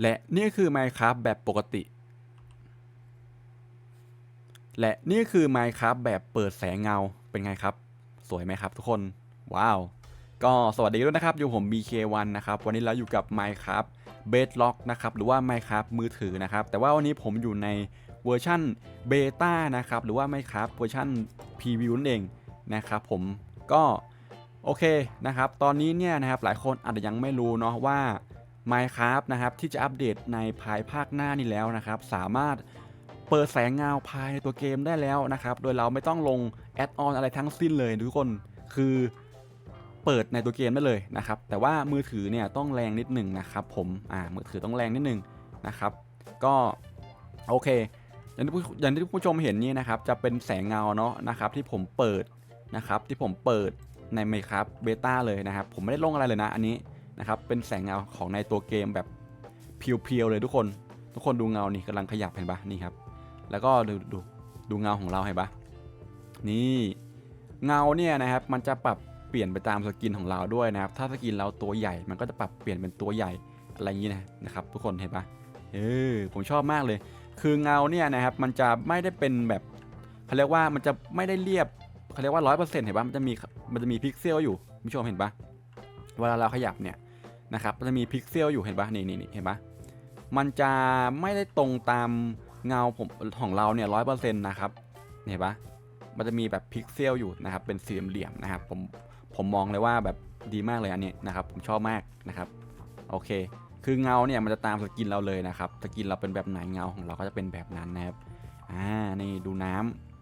และนี่คือ Minecraft แบบปกติ และนี่คือ Minecraft แบบเปิดแสงเงาเป็นไงครับ สวยไหมครับทุกคน ว้าว ก็สวัสดีด้วยนะครับ อยู่ผม BK1 นะครับ วันนี้เราอยู่กับ Minecraft Bedrock นะครับ หรือว่า Minecraft มือถือนะครับ แต่ว่าวันนี้ผมอยู่ในเวอร์ชั่นเบต้านะครับ หรือว่า Minecraft เวอร์ชัน Preview นั่นเองนะครับผม ก็โอเคนะครับ ตอนนี้เนี่ยนะครับหลายคนอาจจะยังไม่รู้เนาะว่า Minecraft นะครับที่จะอัปเดตในภายภาคหน้านี้แล้วนะครับ สามารถเปิดแสงเงาภายในตัวเกมได้แล้วนะครับ โดยเราไม่ต้องลงแอดออนอะไรทั้งสิ้นเลยทุกคนคือเปิดในตัวเกมได้เลยนะครับ แต่ว่ามือถือเนี่ยต้องแรงนิดหนึ่งนะครับผมอ่ามือถือต้องแรงนิดหนึ่งนะครับ ก็โอเค อย่างที่อย่างที่ผู้ชมเห็นนี่นะครับ จะเป็นแสงเงาเนาะนะครับ ที่ผมเปิดนะครับ ที่ผมเปิดใน Minecraft Beta เลยนะครับ ผมไม่ได้ลงอะไรเลยนะอันนี้ นะครับ เป็นแสงเงาของในตัวเกมแบบเพียวๆเลยทุกคน ทุกคนดูเงานี่กำลังขยับเห็นปะนี่ครับ แล้วก็ดูดูดูเงาของเราเห็นปะนี่เงาเนี่ยนะครับ มันจะปรับเปลี่ยนไปตามสกินของเราด้วยนะครับ ถ้าสกินเราตัวใหญ่ มันก็จะปรับเปลี่ยนเป็นตัวใหญ่อะไรอย่างนี้นะนะครับ ทุกคนเห็นปะเออผมชอบมากเลย คือเงาเนี่ยนะครับมันจะไม่ได้เป็นแบบเขาเรียกว่ามันจะไม่ได้เรียบเขาเรียกว่าร้อยเปอร์เซ็นต์เห็นปะมันจะมีมันจะมีพิกเซลอยู่ผู้ชมเห็นปะเวลาเราขยับเนี่ย นะครับจะมีพิกเซลอยู่เห็นปะนี่นี่นี่เห็นปะมันจะไม่ได้ตรงตามเงาผมของเราเนี่ยร้อยเปอร์เซ็นต์นะครับเห็นปะมันจะมีแบบพิกเซลอยู่นะครับเป็นสี่เหลี่ยมนะครับผมผมมองเลยว่าแบบดีมากเลยอันนี้นะครับผมชอบมากนะครับโอเค คือเงาเนี่ยมันจะตามสกินเราเลยนะครับสกินเราเป็นแบบไหนเงาของเราก็จะเป็นแบบนั้นนะครับอ่านี่ดูน้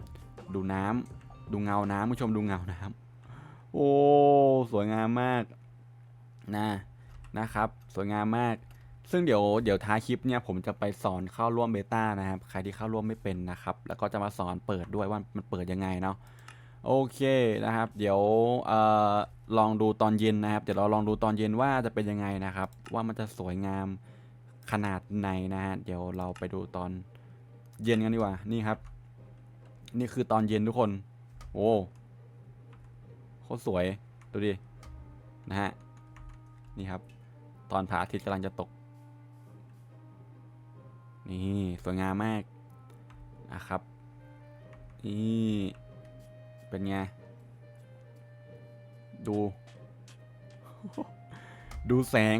ำดูน้ำดูเงาน้ำผู้ชมดูเงาน้ำโอ้สวยงามมากนะ นะครับ สวยงามมาก ซึ่งเดี๋ยวเดี๋ยวท้ายคลิปเนี่ยผมจะไปสอนเข้าร่วมเบต้านะครับ ใครที่เข้าร่วมไม่เป็นนะครับ แล้วก็จะมาสอนเปิดด้วยว่ามันเปิดยังไงเนาะโอเคนะครับ เดี๋ยวออลองดูตอนเย็นนะครับ เดี๋ยวเราลองดูตอนเย็นว่าจะเป็นยังไงนะครับ ว่ามันจะสวยงามขนาดไหนนะฮะเดี๋ยวเราไปดูตอนเย็นกันดีกว่านี่ครับ นี่คือตอนเย็นทุกคน โอ้โคตรสวยดูดินะฮะนี่ครับ ตอนพระอาทิตย์กำลังจะตก นี่สวยงามมากนะครับ นี่เป็นไง ดู ดูแสง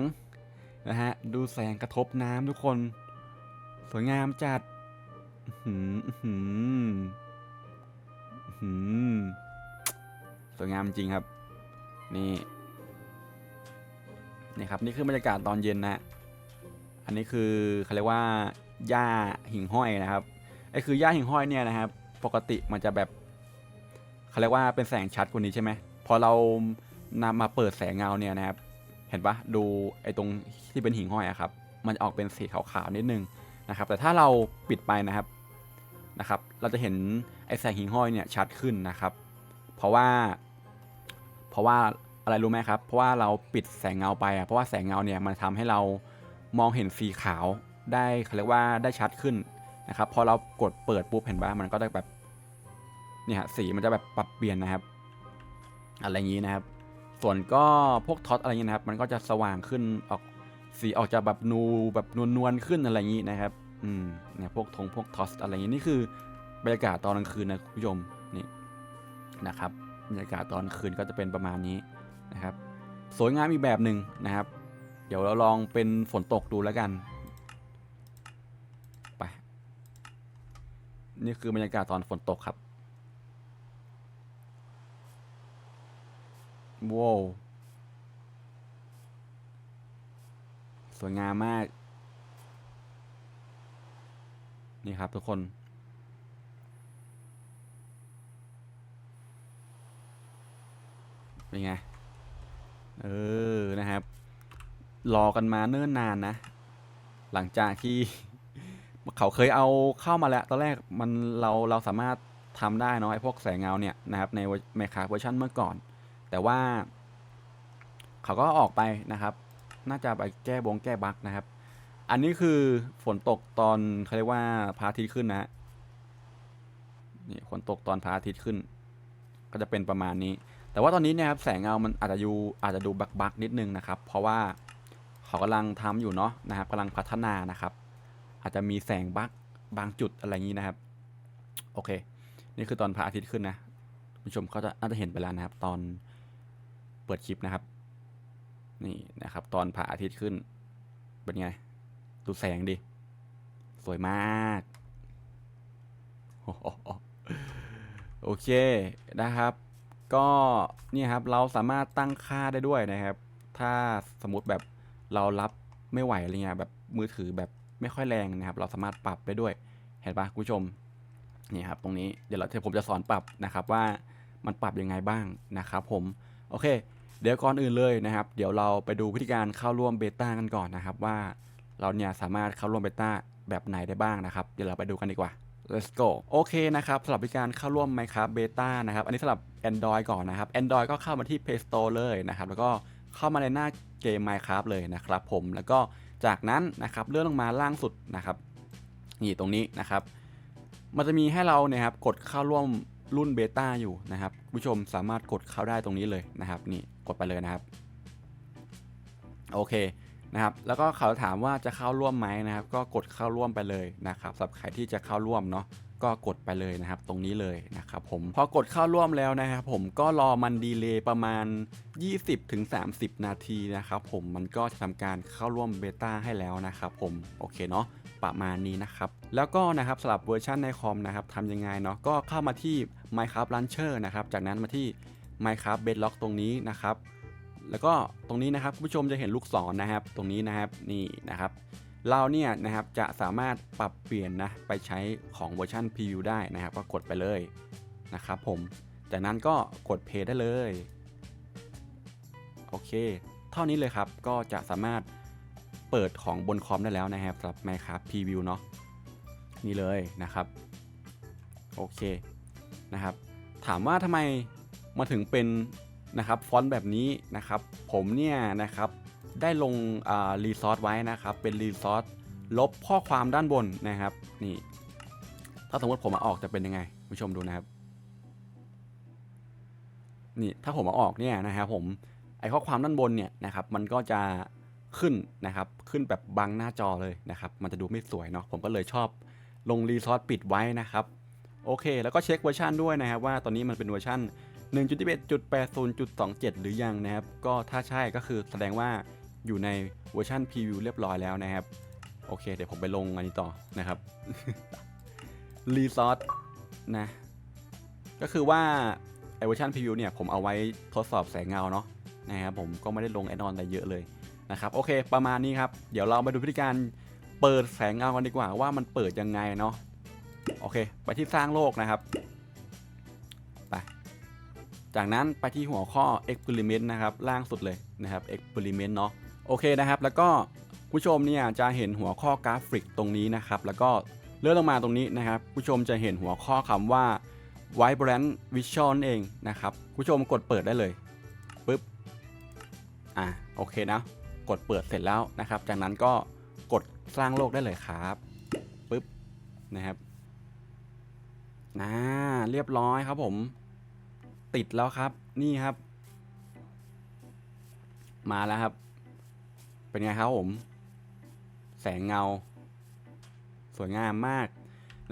นะฮะ ดูแสงกระทบน้ำทุกคน สวยงามจัดหืออื้อหืออื้อหือสวยงามจริงครับ นี่ นี่ครับนี่คือบรรยากาศตอนเย็นนะอันนี้คือเขาเรียกว่าหญ้าหิ่งห้อยนะครับไอ้คือหญ้าหิ่งห้อยเนี่ยนะครับ ปกติมันจะแบบเขาเรียกว่าเป็นแสงชัดกว่านี้ใช่ไหมพอเรานำมาเปิดแสงเงาเนี่ยนะครับ เห็นปะดูไอ้ตรงที่เป็นหิ่งห้อยอะครับ มันจะออกเป็นสีขาวๆนิดนึงนะครับ แต่ถ้าเราปิดไปนะครับนะครับ เราจะเห็นไอ้แสงหิ่งห้อยเนี่ยชัดขึ้นนะครับ เพราะว่า เพราะว่า อะไรรู้ไหมครับ เพราะว่าเราปิดแสงเงาไปอะเพราะว่าแสงเงาเนี่ยมันทำให้เรามองเห็นสีขาวได้เขาเรียกว่าได้ชัดขึ้นนะครับพอเรากดเปิดปุ๊บเห็นปะมันก็จะแบบเนี่ยฮะสีมันจะแบบปรับเปลี่ยนนะครับ อะไรอย่างนี้นะครับ ส่วนก็พวกท็อตอะไรเงี้ยนะครับ มันก็จะสว่างขึ้นออกสีออกจะแบบนูแบบนวลๆขึ้นอะไรอย่างนี้นะครับ อืมเนี่ยพวกธงพวกท็อตอะไรอย่างนี้นี่คือบรรยากาศตอนกลางคืนนะคุณผู้ชมนี่นะครับบรรยากาศตอนคืนก็จะเป็นประมาณนี้ นะครับ สวยงามอีกแบบหนึ่งนะครับ เดี๋ยวเราลองเป็นฝนตกดูแล้วกันไปนี่คือบรรยากาศตอนฝนตกครับว้าวสวยงามมาก นี่ครับทุกคนเป็นไง เออนะครับ รอกันมาเนิ่นนานนะ หลังจากที่ เขาเคยเอาเข้ามาแล้ว ตอนแรกมันเราเราสามารถทำได้เนาะไอ้พวกแสงเงาเนี่ยนะครับในแมคคาเวอร์ชันเมื่อก่อน แต่ว่า เขาก็ออกไปนะครับ น่าจะไปแก้บงแก้บั๊กนะครับ อันนี้คือฝนตกตอนเขาเรียกว่าพระอาทิตย์ขึ้นนะฮะนี่ฝนตกตอนพระอาทิตย์ขึ้น ก็จะเป็นประมาณนี้ แต่ว่าตอนนี้เนี่ยครับแสงเงา มันอาจจะดูอาจจะดูบักบักนิดนึงนะครับ เพราะว่าเขาเขากำลังทำอยู่เนาะนะครับกำลังพัฒนานะครับ อาจจะมีแสงบักบางจุดอะไรอย่างนี้นะครับ โอเค นี่คือตอนพระอาทิตย์ขึ้นนะคุณผู้ชมเขาจะน่าจะเห็นไปแล้วนะครับ ตอนเปิดคลิปนะครับ นี่นะครับ ตอนพระอาทิตย์ขึ้น เป็นไง ดูแสงดิ สวยมากโอเคนะครับ ก็เนี่ยครับเราสามารถตั้งค่าได้ด้วยนะครับ ถ้าสมมติแบบเรารับไม่ไหวอะไรเงี้ยแบบมือถือแบบไม่ค่อยแรงนะครับ เราสามารถปรับได้ด้วย เห็นปะคุณผู้ชมนี่ครับตรงนี้เดี๋ยวเราผมจะสอนปรับนะครับว่ามันปรับยังไงบ้างนะครับ ผมโอเค เดี๋ยวก่อนอื่นเลยนะครับ เดี๋ยวเราไปดูวิธีการเข้าร่วมเบต้ากันก่อนนะครับ ว่าเราเนี่ยสามารถเข้าร่วมเบต้าแบบไหนได้บ้างนะครับ เดี๋ยวเราไปดูกันดีกว่า let's go โอเคนะครับสำหรับวิการเข้าร่วม Minecraft Beta นะครับ อันนี้สำหรับ Android ก่อนนะครับ Android ก็เข้ามาที่ Play Store เลยนะครับ แล้วก็เข้ามาในหน้าเกม Minecraft เลยนะครับผม แล้วก็จากนั้นนะครับเลื่อนลงมาล่างสุดนะครับนี่ตรงนี้นะครับ มันจะมีให้เราเนี่ยครับกดเข้าร่วมรุ่นเบต้าอยู่นะครับผู้ชมสามารถกดเข้าได้ตรงนี้เลยนะครับ นี่กดไปเลยนะครับ โอเค นะครับแล้วก็เขาถามว่าจะเข้าร่วมไหมนะครับ ก็กดเข้าร่วมไปเลยนะครับสำหรับใครที่จะเข้าร่วมเนาะก็กดไปเลยนะครับ ตรงนี้เลยนะครับผมพอกดเข้าร่วมแล้วนะครับ ผมก็รอมันดีเลย์ประมาณ 20-30 นาทีนะครับ ผมมันก็จะทำการเข้าร่วมเบต้าให้แล้วนะครับ ผมโอเคเนาะประมาณนี้นะครับ แล้วก็นะครับสำหรับเวอร์ชันในคอมนะครับทำยังไงเนาะก็เข้ามาที่ Minecraft Launcher นะครับ จากนั้นมาที่ Minecraft Bedrock ตรงนี้นะครับ แล้วก็ตรงนี้นะครับคุณผู้ชมจะเห็นลูกศรนะครับ ตรงนี้นะครับนี่นะครับ เราเนี่ยนะครับจะสามารถปรับเปลี่ยนนะไปใช้ของเวอร์ชัน Preview ได้นะครับ ก็กดไปเลยนะครับผมจากนั้นก็กด Play ได้เลยโอเค เท่านี้เลยครับก็จะสามารถเปิดของบนคอมได้แล้วนะครับสำหรับ Minecraft Preview เนาะนี่เลยนะครับโอเคนะครับ ถามว่าทำไมมาถึงเป็น นะครับฟอนต์แบบนี้นะครับ ผมเนี่ยนะครับได้ลงรีซอสไว้นะครับ เป็นรีซอสลบข้อความด้านบนนะครับนี่ ถ้าสมมติผมมาออกจะเป็นยังไงผู้ชมดูนะครับนี่ถ้าผมมาออกเนี่ยนะครับผมไอข้อความด้านบนเนี่ยนะครับ มันก็จะขึ้นนะครับขึ้นแบบบังหน้าจอเลยนะครับ มันจะดูไม่สวยเนาะผมก็เลยชอบลงรีซอสปิดไว้นะครับ โอเค แล้วก็เช็คเวอร์ชันด้วยนะครับว่าตอนนี้มันเป็นเวอร์ชัน 1.11.80.27 หรือยังนะครับ ก็ถ้าใช่ก็คือแสดงว่าอยู่ในเวอร์ชันพรีวิวเรียบร้อยแล้วนะครับ โอเค เดี๋ยวผมไปลงอันนี้ต่อนะครับรีซอสนะ ก็คือว่าไอเวอร์ชันพรีวิวเนี่ย ผมเอาไว้ทดสอบแสงเงาเนาะนะครับผมก็ไม่ได้ลงแอดออนอะไรเยอะเลยนะครับ โอเค ประมาณนี้ครับ เดี๋ยวเรามาดูวิธีการเปิดแสงเงากันดีกว่าว่ามันเปิดยังไงเนาะโอเค ไปที่สร้างโลกนะครับ จากนั้นไปที่หัวข้อ experiment นะครับล่างสุดเลยนะครับ experiment เนาะโอเคนะครับ แล้วก็ผู้ชมเนี่ยจะเห็นหัวข้อกราฟิกตรงนี้นะครับ แล้วก็เลื่อนลงมาตรงนี้นะครับ ผู้ชมจะเห็นหัวข้อคำว่า vibrant visual เองนะครับ ผู้ชมกดเปิดได้เลยปึ๊บอะโอเคนะ กดเปิดเสร็จแล้วนะครับ จากนั้นก็กดสร้างโลกได้เลยครับปึ๊บนะครับนะเรียบร้อยครับผม ติดแล้วครับ นี่ครับ มาแล้วครับ เป็นไงครับผม แสงเงา สวยงามมาก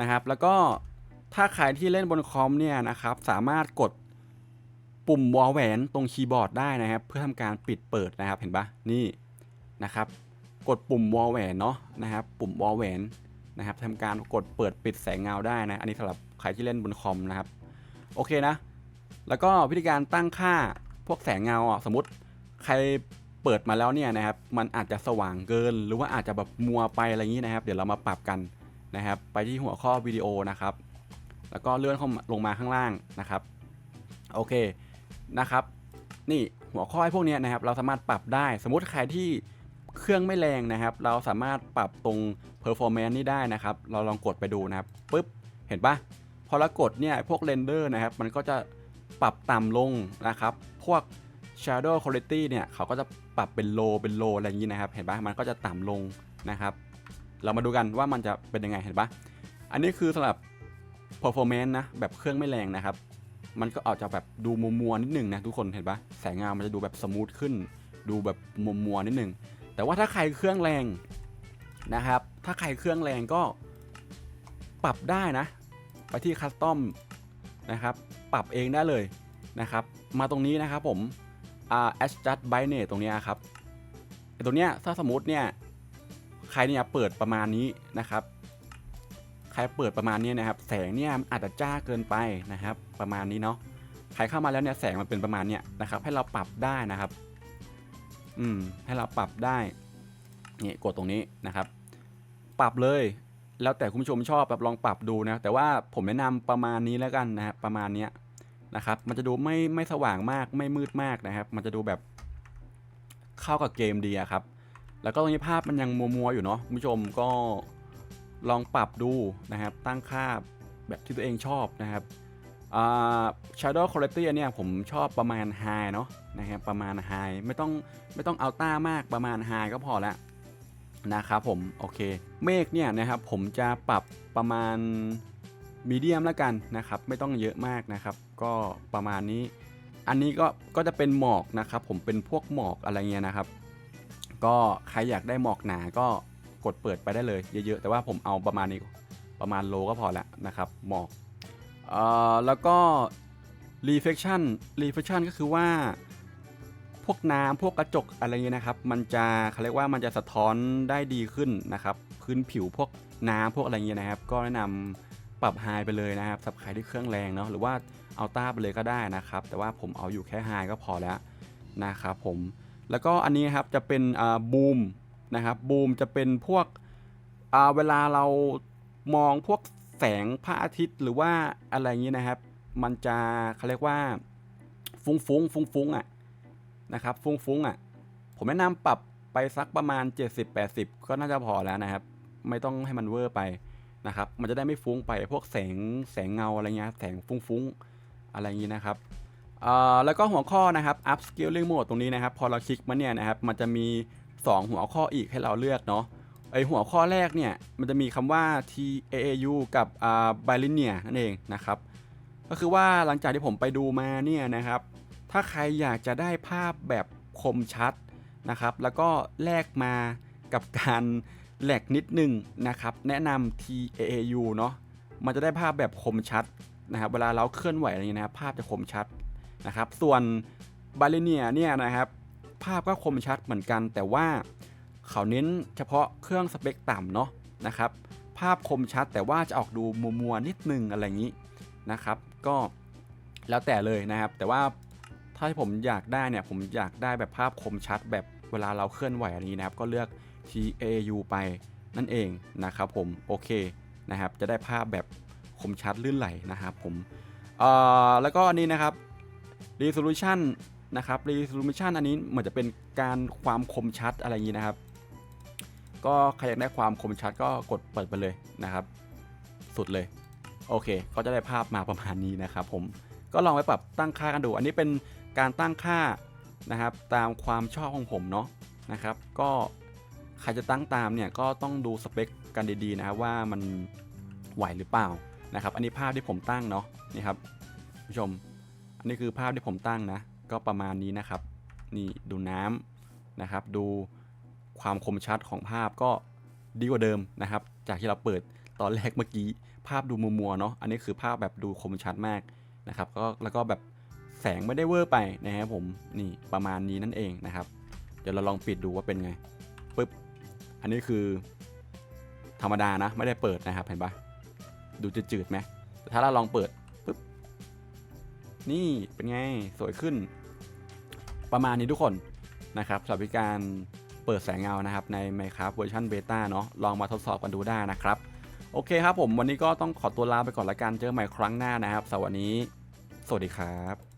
นะครับ แล้วก็ถ้าใครที่เล่นบนคอมเนี่ยนะครับ สามารถกดปุ่มวอลแหวนตรงคีย์บอร์ดได้นะครับ เพื่อทำการปิดเปิดนะครับเห็นปะนี่นะครับ กดปุ่มวอลแหวนเนาะนะครับ ปุ่มวอลแหวนนะครับทำการกดเปิดปิดแสงเงาได้นะ อันนี้สำหรับใครที่เล่นบนคอมนะครับ โอเคนะ แล้วก็วิธีการตั้งค่าพวกแสงเงาอะสมมติใครเปิดมาแล้วเนี่ยนะครับ มันอาจจะสว่างเกิน หรือว่าอาจจะแบบมัวไปอะไรอย่างนี้นะครับ เดี๋ยวเรามาปรับกันนะครับ ไปที่หัวข้อวิดีโอนะครับ แล้วก็เลื่อนเข้าลงมาข้างล่างนะครับ โอเคนะครับ นี่หัวข้อพวกนี้นะครับ เราสามารถปรับได้ สมมติใครที่เครื่องไม่แรงนะครับ เราสามารถปรับตรง performance นี่ได้นะครับ เราลองกดไปดูนะครับปุ๊บ เห็นปะพอเรากดเนี่ยพวกเรนเดอร์นะครับ มันก็จะ ปรับต่ำลงนะครับ พวก shadow quality เนี่ยเขาก็จะปรับเป็น low เป็น low อะไรอย่างนี้นะครับ เห็นปะมันก็จะต่ำลงนะครับ เรามาดูกันว่ามันจะเป็นยังไงเห็นปะอันนี้คือสำหรับ performance นะแบบเครื่องไม่แรงนะครับ มันก็อาจจะแบบดูมัวๆนิดหนึงนะทุกคนเห็นปะแสงเงามันจะดูแบบสมูทขึ้น ดูแบบมัวๆนิดหนึงแต่ว่าถ้าใครเครื่องแรงนะครับ ถ้าใครเครื่องแรงก็ปรับได้นะ ไปที่คัสตอมนะครับ ปรับเองได้เลยนะครับ มาตรงนี้นะครับผมอ่า adjust brightness ตรงนี้ครับไอตรงเนี้ยถ้าสมมติเนี่ยใครเนี่ยเปิดประมาณนี้นะครับ ใครเปิดประมาณนี้นะครับ แสงเนี่ยอาจจะจ้าเกินไปนะครับ ประมาณนี้เนาะใครเข้ามาแล้วเนี่ยแสงมันเป็นประมาณเนี้ยนะครับ ให้เราปรับได้นะครับ อืมให้เราปรับได้นี่กดตรงนี้นะครับ ปรับเลย แล้วแต่คุณผู้ชมชอบแบบลองปรับดูนะ แต่ว่าผมแนะนำประมาณนี้แล้วกันนะครับประมาณเนี้ย นะครับ มันจะดูไม่ไม่สว่างมากไม่มืดมากนะครับ มันจะดูแบบเข้ากับเกมดีครับ แล้วก็ตรงนี้ภาพมันยังมัวๆอยู่เนาะคุณผู้ชมก็ลองปรับดูนะครับ ตั้งค่าแบบที่ตัวเองชอบนะครับอ่า shadow quality อันเนี่ยผมชอบประมาณ high เนาะนะครับประมาณ high ไม่ต้องไม่ต้องเอาต้ามากประมาณ high ก็พอละนะครับผมโอเค เมฆเนี่ยนะครับผมจะปรับประมาณมีเดียมแล้วกันนะครับ ไม่ต้องเยอะมากนะครับ ก็ประมาณนี้ อันนี้ก็ก็จะเป็นหมอกนะครับ ผมเป็นพวกหมอกอะไรเงี้ยนะครับ ก็ใครอยากได้หมอกหนาก็กดเปิดไปได้เลยเยอะๆ แต่ว่าผมเอาประมาณนี้ประมาณโลก็พอละนะครับหมอกเอ่อแล้วก็ reflection reflection ก็คือว่าพวกน้ำพวกกระจกอะไรเงี้ยนะครับ มันจะเขาเรียกว่ามันจะสะท้อนได้ดีขึ้นนะครับ พื้นผิวพวกน้ำพวกอะไรเงี้ยนะครับ ก็แนะนำปรับไฮไปเลยนะครับสำหรับใครที่เครื่องแรงเนาะหรือว่า อาต้าไปเลยก็ได้นะครับ แต่ว่าผมเอาอยู่แค่ไฮก็พอแล้วนะครับผม แล้วก็อันนี้ครับจะเป็นบูมนะครับบูมจะเป็นพวกเวลาเรามองพวกแสงพระอาทิตย์หรือว่าอะไรอย่างนี้นะครับ มันจะเขาเรียกว่าฟุ้งฟุ้งฟุ้งฟุ้งๆอะนะครับฟุ้งฟุ้งๆอะผมแนะนำปรับไปสักประมาณ 70-80 ก็น่าจะพอแล้วนะครับ ไม่ต้องให้มันเวอร์ไปนะครับ มันจะได้ไม่ฟุ้งไปพวกแสงแสงเงาอะไรเงี้ยแสงฟุ้งฟุ้งๆ อะไรอย่างนี้นะครับแล้วก็หัวข้อนะครับ up scaling mode ตรงนี้นะครับ พอเราคลิกมาเนี่ยนะครับ มันจะมี 2 หัวข้ออีกให้เราเลือกเนาะไอหัวข้อแรกเนี่ย มันจะมีคำว่า TAAU กับอ่า bilinear นั่นเองนะครับ ก็คือว่าหลังจากที่ผมไปดูมาเนี่ยนะครับ ถ้าใครอยากจะได้ภาพแบบคมชัดนะครับ แล้วก็แลกมากับการแหลกนิดนึงนะครับ แนะนำ TAAU เนาะมันจะได้ภาพแบบคมชัด นะครับเวลาเราเคลื่อนไหวอะไรเงี้ยนะครับภาพจะคมชัดนะครับ ส่วนบาเลเนียเนี่ยนะครับ ภาพก็คมชัดเหมือนกัน แต่ว่าเขาเน้นเฉพาะเครื่องสเปคต่ำเนาะนะครับ ภาพคมชัดแต่ว่าจะออกดูมัวมัวนิดนึงอะไรอย่างนี้นะครับ ก็แล้วแต่เลยนะครับ แต่ว่าถ้าผมอยากได้เนี่ยผมอยากได้แบบภาพคมชัด แบบเวลาเราเคลื่อนไหวอะไรนี้นะครับ ก็เลือก TAU ไปนั่นเองนะครับผมโอเคนะครับ จะได้ภาพแบบ มชัดลื่นไหลนะครับผมเอ่อแล้วก็อันนี้นะครับ resolution นะครับ resolution อันนี้เหมือนจะเป็นการความคมชัดอะไรอย่างนี้นะครับ ก็ใครอยากได้ความคมชัดก็กดเปิดไปเลยนะครับ สุดเลย โอเค ก็จะได้ภาพมาประมาณนี้นะครับผมก็ลองไปปรับตั้งค่ากันดู อันนี้เป็นการตั้งค่านะครับ ตามความชอบของผมเนาะนะครับ ก็ใครจะตั้งตามเนี่ยก็ต้องดูสเปคกันดีๆนะครับว่ามันไหวหรือเปล่า นะครับ อันนี้ภาพที่ผมตั้งเนาะนี่ครับผู้ชม อันนี้คือภาพที่ผมตั้งนะ ก็ประมาณนี้นะครับ นี่ดูน้ำนะครับ ดูความคมชัดของภาพก็ดีกว่าเดิมนะครับ จากที่เราเปิดตอนแรกเมื่อกี้ ภาพดูมัวๆเนาะ อันนี้คือภาพแบบดูคมชัดมากนะครับ ก็แล้วก็แบบแสงไม่ได้เวอร์ไปนะครับผม นี่ประมาณนี้นั่นเองนะครับ เดี๋ยวเราลองปิดดูว่าเป็นไงปึ๊บ อันนี้คือธรรมดานะ ไม่ได้เปิดนะครับ เห็นปะ ดูจืดๆไหมถ้าเราลองเปิดปุ๊บนี่เป็นไงสวยขึ้น ประมาณนี้ทุกคนนะครับสำหรับวิการเปิดแสงเงานะครับใน Minecraft เวอร์ชันเบต้าเนาะลองมาทดสอบกันดูได้นะครับ โอเคครับผมวันนี้ก็ต้องขอตัวลาไปก่อนละกันเจอกันใหม่ครั้งหน้านะครับสวัสดี สวัสดีครับ